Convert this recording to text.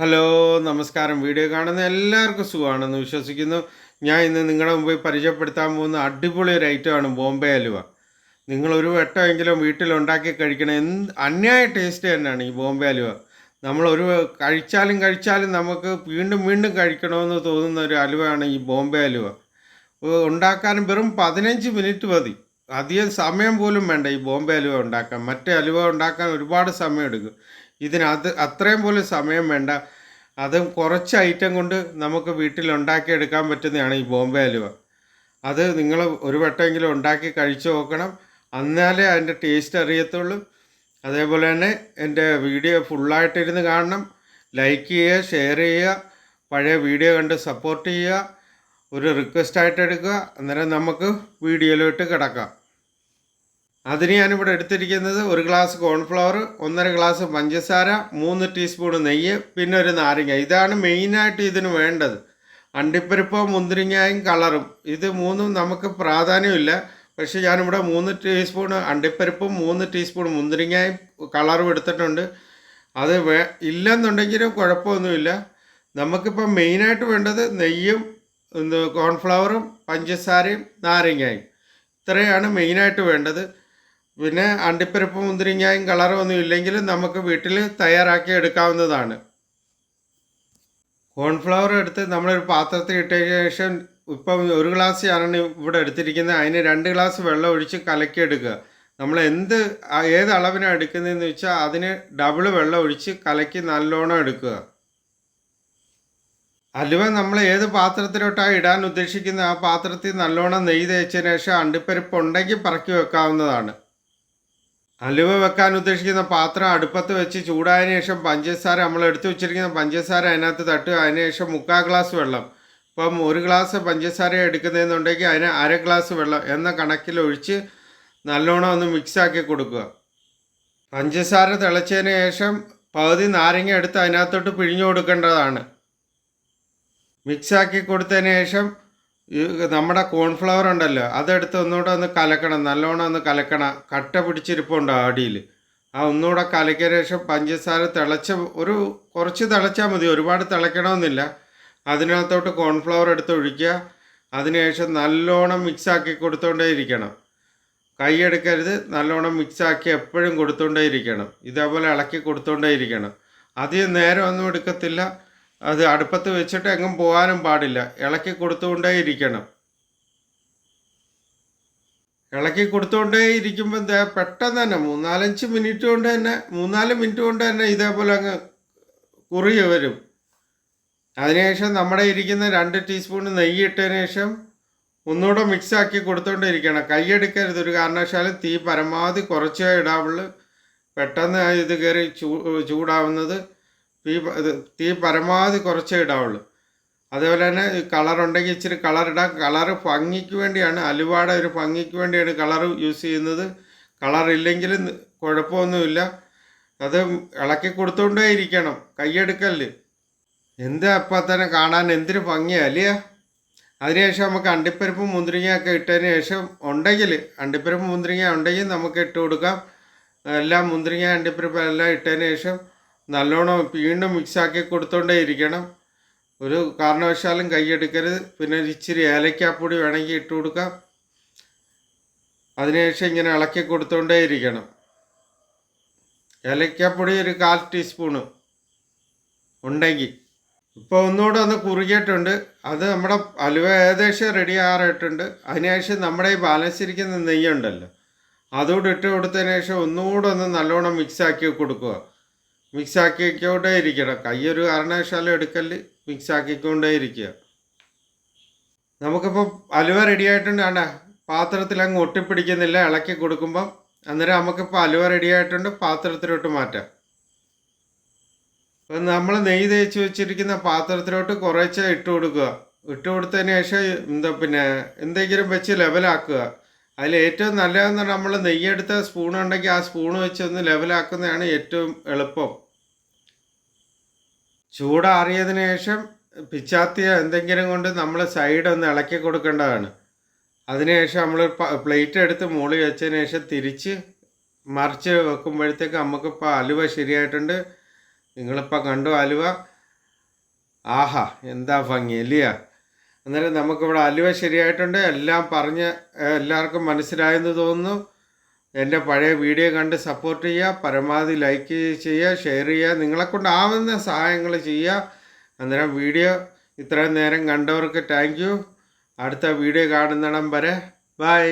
Hello നമസ്കാരം. Video കാണുന്ന എല്ലാവർക്കും സുഖമാണെന്ന് വിശ്വസിക്കുന്നു. ഞാൻ ഇന്ന് നിങ്ങളുടെ മുമ്പിൽ പരിചയപ്പെടുത്താൻ പോകുന്ന അടിപൊളി ഒരു ഐറ്റമാണ് ബോംബെ അലുവ. നിങ്ങൾ ഒരു വട്ടമെങ്കിലും വീട്ടിൽ ഉണ്ടാക്കി കഴിക്കണം എന്ത് അന്യായ ടേസ്റ്റ് തന്നെയാണ് ഈ ബോംബെ അലുവ. നമ്മൾ ഒരു കഴിച്ചാലും കഴിച്ചാലും നമുക്ക് വീണ്ടും വീണ്ടും കഴിക്കണമെന്ന് തോന്നുന്ന ഒരു അലുവയാണ് ഈ ബോംബെ അലുവ. ഉണ്ടാക്കാനും വെറും പതിനഞ്ച് മിനിറ്റ് മതി. അധികം സമയം പോലും വേണ്ട ഈ ബോംബെ അലുവ ഉണ്ടാക്കാൻ. മറ്റേ അലുവ ഉണ്ടാക്കാൻ ഒരുപാട് സമയം എടുക്കും ഇതിന് അത് അത്രയും പോലും സമയം വേണ്ട. അതും കുറച്ച് ഐറ്റം കൊണ്ട് നമുക്ക് വീട്ടിൽ ഉണ്ടാക്കിയെടുക്കാൻ പറ്റുന്നതാണ് ഈ ബോംബെ അലുവ. അത് നിങ്ങൾ ഒരു വട്ടമെങ്കിലും ഉണ്ടാക്കി കഴിച്ചു നോക്കണം. അന്നാലേ അതിന്റെ ടേസ്റ്റ് അറിയത്തുള്ളൂ. അതേപോലെ തന്നെ എന്റെ വീഡിയോ ഫുള്ളായിട്ടിരുന്ന് കാണണം. ലൈക്ക് ചെയ്യുക ഷെയർ ചെയ്യുക പഴയ വീഡിയോ കണ്ട് സപ്പോർട്ട് ചെയ്യുക. ഒരു റിക്വസ്റ്റ് ആയിട്ട് എടുക്കുക. അന്നേരം നമുക്ക് വീഡിയോയിലോട്ട് കിടക്കാം. അതിന് ഞാനിവിടെ എടുത്തിരിക്കുന്നത് ഒരു ഗ്ലാസ് കോൺഫ്ലവർ ഒന്നര ഗ്ലാസ് പഞ്ചസാര മൂന്ന് ടീസ്പൂൺ നെയ്യ് പിന്നെ ഒരു നാരങ്ങ. ഇതാണ് മെയിനായിട്ട് ഇതിന് വേണ്ടത്. അണ്ടിപ്പരിപ്പോ മുന്തിരിങ്ങയും കളറും. ഇത് മൂന്നും നമുക്ക് പ്രാധാന്യമില്ല. പക്ഷേ ഞാനിവിടെ മൂന്ന് ടീസ്പൂൺ അണ്ടിപ്പരിപ്പും മൂന്ന് ടീസ്പൂൺ മുന്തിരിങ്ങയും കളറും എടുത്തിട്ടുണ്ട്. അത് വേ ഇല്ലെന്നുണ്ടെങ്കിലും കുഴപ്പമൊന്നുമില്ല. നമുക്കിപ്പോൾ മെയിനായിട്ട് വേണ്ടത് നെയ്യും കോൺഫ്ലവറും പഞ്ചസാരയും നാരങ്ങയും. ഇത്രയാണ് മെയിനായിട്ട് വേണ്ടത്. പിന്നെ അണ്ടിപ്പരിപ്പ് മുന്തിരിങ്ങായും കളറും ഒന്നും ഇല്ലെങ്കിൽ നമുക്ക് വീട്ടിൽ തയ്യാറാക്കി എടുക്കാവുന്നതാണ്. കോൺഫ്ലവർ എടുത്ത് നമ്മളൊരു പാത്രത്തിൽ ഇട്ടതിന് ശേഷം ഇപ്പം ഒരു ഗ്ലാസ് ആണ് ഇവിടെ എടുത്തിരിക്കുന്നത്. അതിന് രണ്ട് ഗ്ലാസ് വെള്ളം ഒഴിച്ച് കലക്കി എടുക്കുക. നമ്മൾ എന്ത് ഏത് അളവിനാണ് എടുക്കുന്നതെന്ന് വെച്ചാൽ അതിന് ഡബിൾ വെള്ളം ഒഴിച്ച് കലക്കി നല്ലോണം എടുക്കുക. അലുവ നമ്മൾ ഏത് പാത്രത്തിലോട്ടാണ് ഇടാൻ ഉദ്ദേശിക്കുന്ന ആ പാത്രത്തിൽ നല്ലോണം നെയ്യ് തേച്ചതിന് ശേഷം അണ്ടിപ്പരിപ്പ് ഉണ്ടെങ്കിൽ പറക്കി വെക്കാവുന്നതാണ്. അലുവ വെക്കാൻ ഉദ്ദേശിക്കുന്ന പാത്രം അടുപ്പത്ത് വെച്ച് ചൂടായതിനു ശേഷം പഞ്ചസാര നമ്മൾ എടുത്തു വെച്ചിരിക്കുന്ന പഞ്ചസാര അതിനകത്ത് തട്ടുക. അതിന് ശേഷം മുക്കാൽ ഗ്ലാസ് വെള്ളം. ഇപ്പം ഒരു ഗ്ലാസ് പഞ്ചസാര എടുക്കുന്നതെന്നുണ്ടെങ്കിൽ അതിന് അര ഗ്ലാസ് വെള്ളം എന്ന കണക്കിൽ ഒഴിച്ച് നല്ലോണം ഒന്ന് മിക്സാക്കി കൊടുക്കുക. പഞ്ചസാര തിളച്ചതിന് ശേഷം പകുതി നാരങ്ങ എടുത്ത് അതിനകത്തോട്ട് പിഴിഞ്ഞു കൊടുക്കേണ്ടതാണ്. മിക്സാക്കി കൊടുത്തതിന് ശേഷം ഈ നമ്മുടെ കോൺഫ്ലവർ ഉണ്ടല്ലോ അതെടുത്ത് ഒന്നുകൂടെ ഒന്ന് കലക്കണം നല്ലോണം ഒന്ന് കലക്കണം. കട്ട പിടിച്ചിരിപ്പുണ്ട് അടിയിൽ ആ ഒന്നുകൂടെ കലക്കിയ ശേഷം പഞ്ചസാര തിളച്ച ഒരു കുറച്ച് തിളച്ചാൽ മതി ഒരുപാട് തിളയ്ക്കണമെന്നില്ല അതിനകത്തോട്ട് കോൺഫ്ലവർ എടുത്ത് ഒഴിക്കുക. അതിനുശേഷം നല്ലോണം മിക്സാക്കി കൊടുത്തോണ്ടേ ഇരിക്കണം. കൈയെടുക്കരുത് നല്ലോണം മിക്സാക്കി എപ്പോഴും കൊടുത്തോണ്ടേ ഇരിക്കണം. ഇതേപോലെ ഇളക്കി കൊടുത്തോണ്ടേ ഇരിക്കണം. അധികം നേരം ഒന്നും എടുക്കത്തില്ല. അത് അടുപ്പത്ത് വെച്ചിട്ട് എങ്ങും പോകാനും പാടില്ല. ഇളക്കി കൊടുത്തുകൊണ്ടേ ഇരിക്കണം. ഇളക്കി കൊടുത്തുകൊണ്ടേ ഇരിക്കുമ്പോൾ എന്താ പെട്ടെന്ന് തന്നെ മൂന്നാലഞ്ച് മിനിറ്റ് കൊണ്ട് തന്നെ മൂന്നാൽ മിനിറ്റ് കൊണ്ട് തന്നെ ഇതേപോലെ അങ്ങ് കുറിയ വരും. അതിനുശേഷം നമ്മുടെ ഇരിക്കുന്ന രണ്ട് ടീസ്പൂൺ നെയ്യ് ഇട്ടതിന് ശേഷം ഒന്നുകൂടെ മിക്സ് ആക്കി കൊടുത്തോണ്ടേ ഇരിക്കണം. കൈയെടുക്കരുത് ഒരു കാരണവശാലും തീ പരമാവധി കുറച്ചേ ഇടാവുള്ളൂ. പെട്ടെന്ന് ഇത് കയറി ചൂ ചൂടാവുന്നത്. തീ തീ പരമാവധി കുറച്ചേ ഇടാവുള്ളൂ. അതേപോലെ തന്നെ കളർ ഉണ്ടെങ്കിൽ ഇച്ചിരി കളർ ഇടാം. കളർ ഭംഗിക്ക് വേണ്ടിയാണ് അലുവാട ഒരു ഭംഗിക്ക് വേണ്ടിയാണ് കളർ യൂസ് ചെയ്യുന്നത്. കളർ ഇല്ലെങ്കിൽ കുഴപ്പമൊന്നുമില്ല. അത് ഇളക്കി കൊടുത്തുകൊണ്ടേ ഇരിക്കണം. കൈയെടുക്കൽ എന്താ അപ്പം തന്നെ കാണാൻ എന്തിനു ഭംഗിയാ അല്ലയോ അതിനുശേഷം നമുക്ക് അണ്ടിപ്പരിപ്പും മുന്തിരിങ്ങയൊക്കെ ഇട്ടതിന് ശേഷം ഉണ്ടെങ്കിൽ അണ്ടിപ്പരിപ്പ് മുന്തിരിങ്ങ ഉണ്ടെങ്കിൽ നമുക്ക് ഇട്ട് കൊടുക്കാം. എല്ലാം മുന്തിരിങ്ങ അണ്ടിപ്പരിപ്പ് എല്ലാം ഇട്ടതിന് ശേഷം നല്ലോണം വീണ്ടും മിക്സാക്കി കൊടുത്തോണ്ടേ ഇരിക്കണം. ഒരു കാരണവശാലും കൈയെടുക്കരുത് പിന്നെ ഇച്ചിരി ഏലക്കാപ്പൊടി വേണമെങ്കിൽ ഇട്ട് കൊടുക്കാം. അതിനുശേഷം ഇങ്ങനെ ഇളക്കി കൊടുത്തോണ്ടേ ഇരിക്കണം. ഏലക്കാപ്പൊടി ഒരു കാൽ ടീസ്പൂണ് ഉണ്ടെങ്കിൽ. ഇപ്പോൾ ഒന്നുകൂടെ ഒന്ന് കുറുകിയിട്ടുണ്ട്. അത് നമ്മുടെ അലുവ ഏകദേശം റെഡി ആറായിട്ടുണ്ട് അതിനുശേഷം നമ്മുടെ ഈ ബാലൻസ് ഇരിക്കുന്ന നെയ്യുണ്ടല്ലോ അതുകൂടെ ഇട്ട് കൊടുത്തതിന് ശേഷം ഒന്നുകൂടെ ഒന്ന് നല്ലോണം മിക്സാക്കി കൊടുക്കുക. മിക്സ് ആക്കിക്കൊണ്ടേ ഇരിക്കണം കൈയൊരു കാരണവശാലും എടുക്കൽ മിക്സ് ആക്കിക്കൊണ്ടേ ഇരിക്കുക നമുക്കിപ്പോൾ അലുവ റെഡി ആയിട്ടുണ്ട് പാത്രത്തിൽ അങ്ങ് ഒട്ടിപ്പിടിക്കുന്നില്ല. ഇളക്കി കൊടുക്കുമ്പം അന്നേരം നമുക്കിപ്പോൾ അലുവ റെഡി ആയിട്ടുണ്ട് പാത്രത്തിലോട്ട് മാറ്റാം. ഇപ്പം നമ്മൾ നെയ്യ് തേച്ച് വെച്ചിരിക്കുന്ന പാത്രത്തിലോട്ട് കുറേശ്ശെ ഇട്ട് കൊടുക്കുക. ഇട്ട് കൊടുത്തതിന് ശേഷം എന്താ പിന്നെ എന്തെങ്കിലും വെച്ച് ലെവലാക്കുക. അതിൽ ഏറ്റവും നല്ലതെന്ന് നമ്മൾ നെയ്യെടുത്ത സ്പൂൺ ഉണ്ടെങ്കിൽ ആ സ്പൂൺ വെച്ച് ഒന്ന് ലെവലാക്കുന്നതാണ് ഏറ്റവും എളുപ്പം. ചൂടാറിയതിന് ശേഷം പിച്ചാത്തിയ എന്തെങ്കിലും കൊണ്ട് നമ്മൾ സൈഡ് ഒന്ന് ഇളക്കി കൊടുക്കേണ്ടതാണ്. അതിനുശേഷം നമ്മൾ പ്ലേറ്റ് എടുത്ത് മുകളിൽ വെച്ചതിന് ശേഷം തിരിച്ച് മറിച്ച് വെക്കുമ്പോഴത്തേക്ക് നമുക്കിപ്പോൾ അലുവ ശരിയായിട്ടുണ്ട്. നിങ്ങളിപ്പോൾ കണ്ടു അലുവ. ആഹാ എന്താ ഭംഗി അല്ലയോ? അന്നേരം നമുക്കിവിടെ അലുവ ശരിയായിട്ടുണ്ട്. എല്ലാം പറഞ്ഞ് എല്ലാവർക്കും മനസ്സിലായെന്ന് തോന്നുന്നു. എന്റെ പഴയ വീഡിയോ കണ്ട് സപ്പോർട്ട് ചെയ്യുക പരമാവധി ലൈക്ക് ചെയ്യുക ഷെയർ ചെയ്യുക നിങ്ങളെക്കൊണ്ടാവുന്ന സഹായങ്ങൾ ചെയ്യുക. അന്നേരം വീഡിയോ ഇത്രയും നേരം കണ്ടവർക്ക് താങ്ക് യു. അടുത്ത വീഡിയോ കാണുന്നിടം വരെ ബൈ.